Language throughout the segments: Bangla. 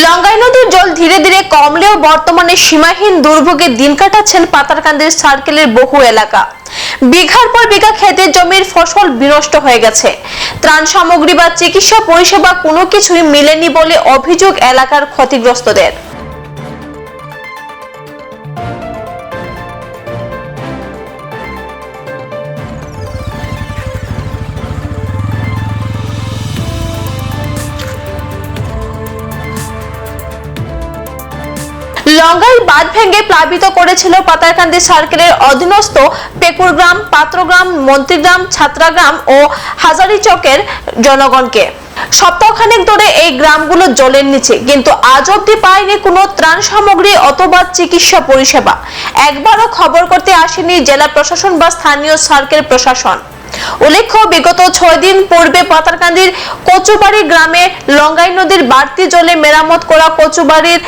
লঙ্গাই নদীর জল ধীরে ধীরে কমলেও বর্তমানে সীমাহীন দুর্ভোগে দিন কাটাচ্ছেন পাতারকান্দির সার্কেলের বহু এলাকা। বিঘার পর বিঘা ক্ষেতের জমির ফসল বিনষ্ট হয়ে গেছে। ত্রাণ সামগ্রী বা চিকিৎসা পরিষেবা কোনো কিছুই মিলেনি বলে অভিযোগ এলাকার ক্ষতিগ্রস্তদের। লঙ্গাই বাঁধ ভেঙে প্লাবিত করেছিল পাতারকান্দি সার্কেলের অধীনস্থ পেকুরগ্রাম, পাত্রগ্রাম মন্ত্রীগ্রাম ছাত্রাগ্রাম ও হাজারিচকের জনগণকে। সপ্তাহখানেক ধরে এই গ্রামগুলো জলের নিচে, কিন্তু আজ অব্দি পায়নি কোনো ত্রাণ সামগ্রী অথবা চিকিৎসা পরিষেবা। একবারও খবর করতে আসেনি জেলা প্রশাসন বা স্থানীয় সার্কেল প্রশাসন। উল্লেখ্য, বিগত ছয় দিন পূর্বে পাতারকান্দির কচুবাড়ি গ্রামে লঙ্গাই নদীর বাড়তি জলে মেরামত করা কচুবাড়ির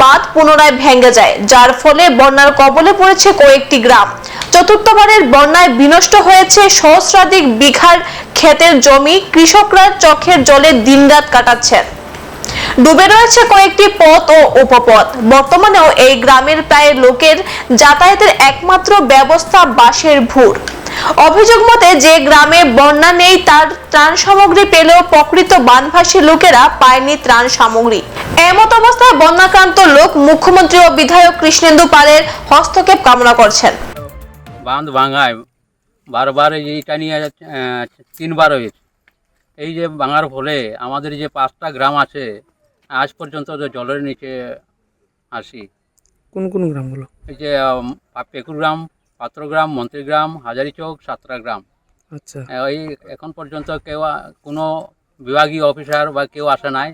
বাঁধ পুনরায় ভেঙে যায়, যার ফলে বন্যার কবলে পড়েছে কয়েকটি গ্রাম। চতুর্থবারের বন্যায় বিনষ্ট হয়েছে সহস্রাধিক বিঘার ক্ষেতের জমি, কৃষকরা চোখের জলে দিনরাত কাটাচ্ছেন। ডুবে রয়েছে কয়েকটি পথ ও উপপথ। বর্তমানেও এই গ্রামের প্রায় লোকের যাতায়াতের একমাত্র ব্যবস্থা বাঁশের ভুর। অভিযোগ মতে যে গ্রামে বন্যা নেই তার ত্রাণ সামগ্রী পেলেও প্রকৃত বানভাসী লোকেরা পায়নি ত্রাণ সামগ্রী। এমত অবস্থায় বন্যাক্রান্ত লোক মুখ্যমন্ত্রী ও বিধায়ক কৃষ্ণেন্দু পালের হস্তক্ষেপ কামনা করছেন। বাঁধ ভাঙায় বারবার এইটা নিয়ে তিনবার হয়েছে। এই যে ভাঙার ফলে আমাদের যে পাঁচটা গ্রাম আছে আজ পর্যন্ত যে জলের নিচে আসি। কোন কোন গ্রামগুলো? এই যে উম, পা- পেকুরগ্রাম পাত্রগ্রাম মন্ত্রীগ্রাম হাজারিচক সাতরাগ্রাম আচ্ছা। এই এখন পর্যন্ত কেউ কোনো বিভাগীয় অফিসার বা কেউ আসে নাই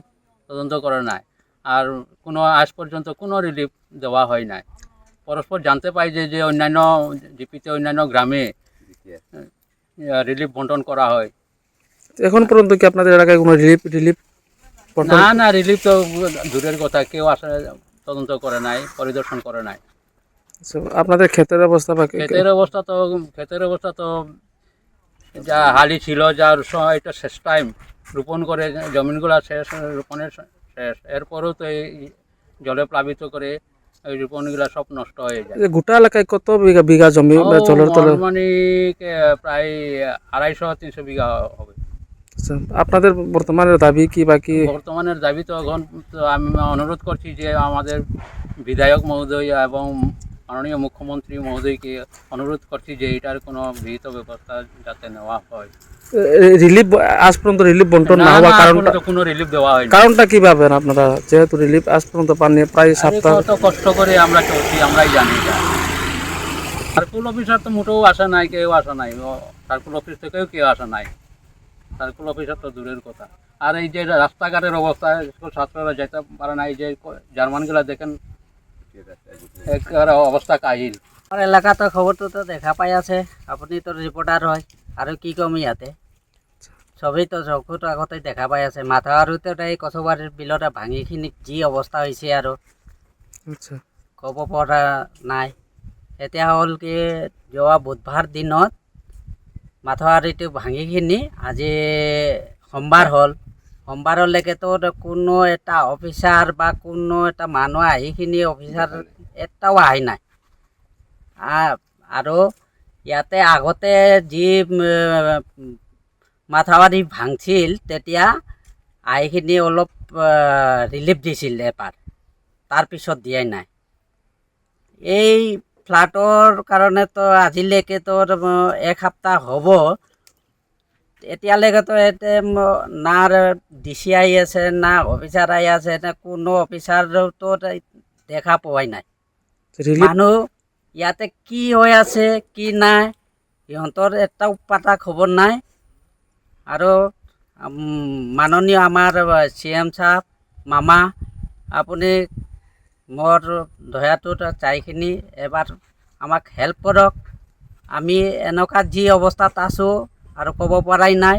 তদন্ত করে নাই। আর কোনো আজ পর্যন্ত কোনো রিলিফ দেওয়া হয় নাই। পরস্পর জানতে পাই যে যে অন্যান্য জিপিতে অন্যান্য গ্রামে রিলিফ বন্টন করা হয়। এখন পর্যন্ত কি আপনাদের এলাকায় কোনো রিলিফ রিলিফ না না রিলিফ তো দূরের কথা। কেউ আসে তদন্ত করে নাই পরিদর্শন করে নাই। আপনাদের ক্ষেতের অবস্থা বা ক্ষেতের অবস্থা তো ক্ষেতের অবস্থা তো যা হালি ছিল যার সময় এটা শেষ টাইম রোপণ করে জমিনগুলো শেষ রোপণের শেষ। এরপরেও তো এই জলে প্লাবিত করে এই রোপণগুলো সব নষ্ট হয়ে যায়। গোটা এলাকায় কত বিঘা বিঘা জমি জলের তলে? আহ, প্রায় আড়াইশো তিনশো বিঘা হবে। আচ্ছা, আপনাদের বর্তমানের দাবি কি বা কি? বর্তমানের দাবি তো এখন তো আমি অনুরোধ করছি যে আমাদের বিধায়ক মহোদয় এবং মাননীয় মুখ্যমন্ত্রী মহোদয়কে অনুরোধ করছি যে এটার কোনো বিহিত ব্যবস্থা যাতে নেওয়া হয়। রিলিফ আজ পর্যন্ত রিলিফ বন্টন না হওয়ার কারণটা কোনো রিলিফ দেওয়া হয়নি। কারণটা কি ভাবেন আপনারা? যেহেতু রিলিফ আজ পর্যন্ত পাননি প্রায় সপ্তাহ কত কষ্ট করে আমরা চলছি আমরাই জানি সার্কুল অফিসার তো মোটেও আসা নাই কেউ আসা নাই। সার্কুল অফিস থেকেও কেউ আসা নাই। সার্কুল অফিসার তো দূরের কথা। আর এই যে রাস্তাঘাটের অবস্থা স্কুল ছাত্ররা যেতে পারে না এই যে জার্মানগুলা দেখেন অবস্থা কাহিল। আমার এলাকাতে খবরটো তো দেখা পাই আছে আপুনি তো ৰিপৰ্টাৰ হয় আৰু কি ক'ম ইয়াতে? চবেই তো চকুত আগতে দেখা পাই আছে মাথাউৰিতে এই কচুবাৰীৰ বিলতে ভাঙিখিনি যি অৱস্থা হৈছে আৰু। আচ্ছা। ক'ব পৰা নাই। এতিয়া হ'ল কি যোৱা বুধবাৰ দিনত মাথাউৰিটো ভাঙিখিনি আজি সোমবাৰ হ'ল। সোমবাৰলৈকেতো কোনো এটা অফিচাৰ বা কোনো এটা মানুহ আহিখিনি অফিচাৰ এটাও আহি নাই। আৰু ইয়াতে আগতে যি উম, মাথাউৰি ভাঙছিল তেতিয়া আহিখিনি অলপ ৰিলিফ দিছিল এবাৰ তাৰপিছত দিয়াই নাই। এই ফ্লাডৰ কাৰণেতো আজিলৈকেতো এক সপ্তাহ হ'ব। এতিয়ালৈকেতো ইয়াতে না ডি চি আহি আছে না অফিচাৰ আহি আছে না কোনো অফিচাৰতো দেখা পোৱাই নাই। মানুহ ইয়াতে কি হৈ আছে কি নাই সিহঁতৰ এটাও পাতা খবৰ নাই। আৰু মাননীয় আমাৰ চি এম চাহাব মামা আপুনি মোৰ দয়াটোত চাইখিনি এবাৰ আমাক হেল্প কৰক। আমি এনেকুৱা যি অৱস্থাত আছোঁ আৰু ক'ব পৰাই নাই।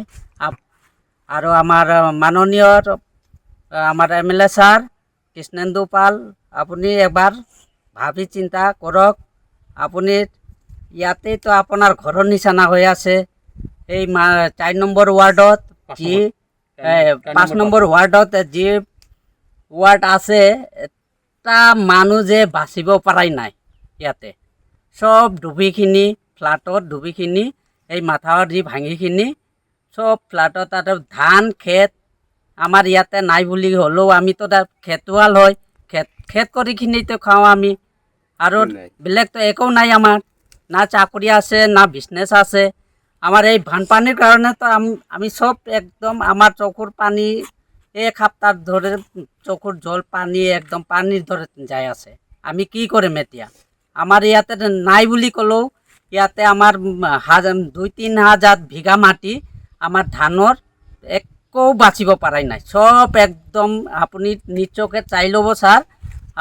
আৰু আমাৰ মাননীয় আমাৰ M L A sir Krishnendu Pal আপুনি এবাৰ ভাবি চিন্তা কৰক। আপুনি ইয়াতেইতো আপোনাৰ ঘৰৰ নিচিনা হৈ আছে। এই চাৰি নম্বৰ ৱাৰ্ডত যি পাঁচ নম্বৰ ৱাৰ্ডত যি ৱাৰ্ড আছে এটা মানুহ যে বাচিব পৰাই নাই ইয়াতে। চব ডুবিখিনি ফ্লাটত ডুবিখিনি এই মাথাউৰ দি ভাঙিখিনি চব ফ্লাটত তাতে ধান খেত আমাৰ ইয়াতে নাই বুলি হ'লেও আমিতো তাত খেতোৱাল হয়। খেত খেত কৰিখিনিতো খাওঁ আমি। আৰু বেলেগতো একো নাই আমাৰ না চাকৰি আছে না বিজনেছ আছে। আমাৰ এই বানপানীৰ কাৰণেতো আম- আমি চব একদম আমাৰ চকুৰ পানী এক সপ্তাহ ধৰে চকুৰ জল পানী একদম পানীৰ দৰে যাই আছে। আমি কি কৰিম এতিয়া? আমাৰ ইয়াতে নাই বুলি ক'লেও ইয়াতে আমাৰ উম, হাজাৰ দুই তিনি হাজাৰ বিঘা মাটি আমাৰ ধানৰ একো বাচিব পৰাই নাই। চব একদম আপুনি নিশ্চয়কৈ চাই ল'ব ছাৰ।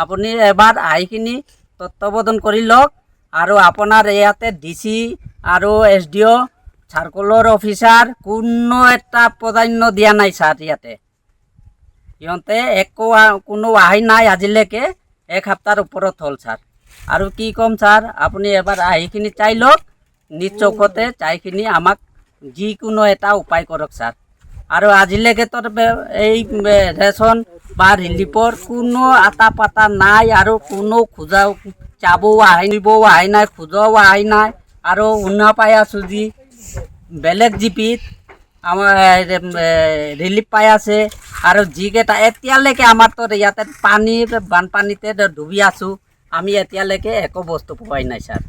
আপুনি এবাৰ আহি কিনি তত্ত্বাৱধান কৰি লওক আৰু আপোনাৰ ইয়াতে ডি চি আৰু এছ ডি অ' চাৰ্কলৰ অফিচাৰ কোনো এটা প্ৰাধান্য দিয়া নাই ছাৰ ইয়াতে। সিহঁতে একো কোনো আহি নাই আজিলৈকে এক সপ্তাহৰ ওপৰত হ'ল ছাৰ। আৰু কি ক'ম ছাৰ, আপুনি এবাৰ আহিখিনি চাই লওক। নিজ চকুতে চাইখিনি আমাক যিকোনো এটা উপায় কৰক ছাৰ। আৰু আজিলৈকেতো বে- এই ৰেচন বা ৰিলিফৰ কোনো আটা পাতা নাই আৰু কোনো খোজা চাবও আহি নিবও আহি নাই, খোজাও আহি নাই। আৰু শুনা পাই আছোঁ যি, বেলেগ জিপিত আমাৰ ৰিলিফ পাই আছে। আৰু যিকেইটা এতিয়ালৈকে আমাৰতো ইয়াতে পানীৰ বানপানীতে ডুবি আছোঁ। আমি এতিয়ালৈকে একো বস্তু পোৱাই নাই, ছাৰ।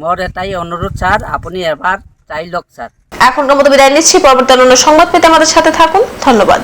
মোৰ এটাই অনুৰোধ, ছাৰ, আপুনি এবাৰ চাই লওক, ছাৰ। এখনকার মতো বিদায় নিচ্ছি। পরবর্তী অন্য সংবাদ পেতে আমাদের সাথে থাকুন। ধন্যবাদ।